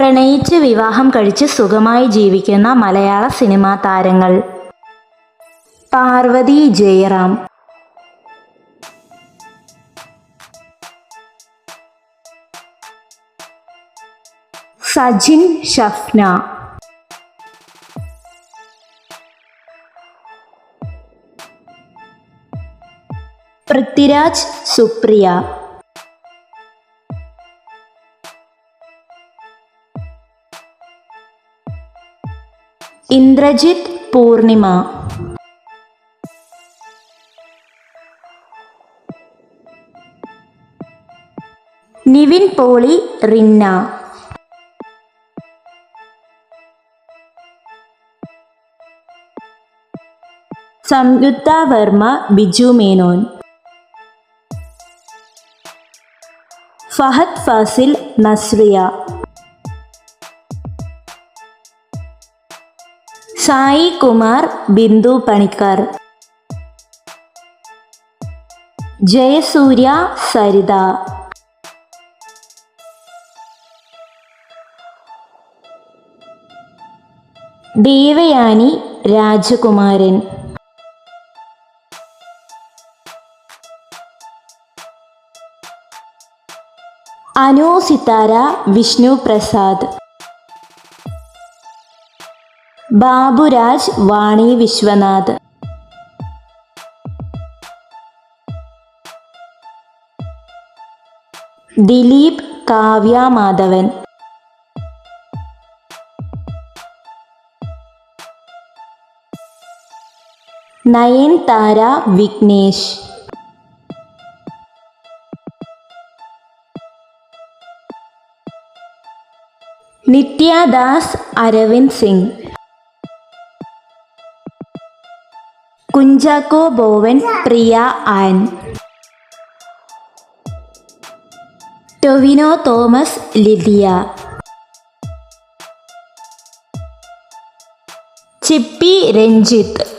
പ്രണയിച്ച് വിവാഹം കഴിച്ച് സുഖമായി ജീവിക്കുന്ന മലയാള സിനിമാ താരങ്ങൾ. Parvathy Jayaram. Sajin Shafna. Prithviraj Supriya. Indrajith Poornima. Nivin Pauly Rinna. Samyuktha Varma Biju Menon. Fahad Fazil Nazriya. Sai Kumar Bindu Panicker. Jayasurya Saritha. Devayani Rajakumaran. Anu Sithara Vishnu Prasad. Baburaj Vani Viswanath. Dileep Kavya Madhavan. Nayanthara Vignesh. Nithyadas Aravind Singh. Kunchacko Boban Priya an. Tovino Thomas Lidiya Chippy Ranjith.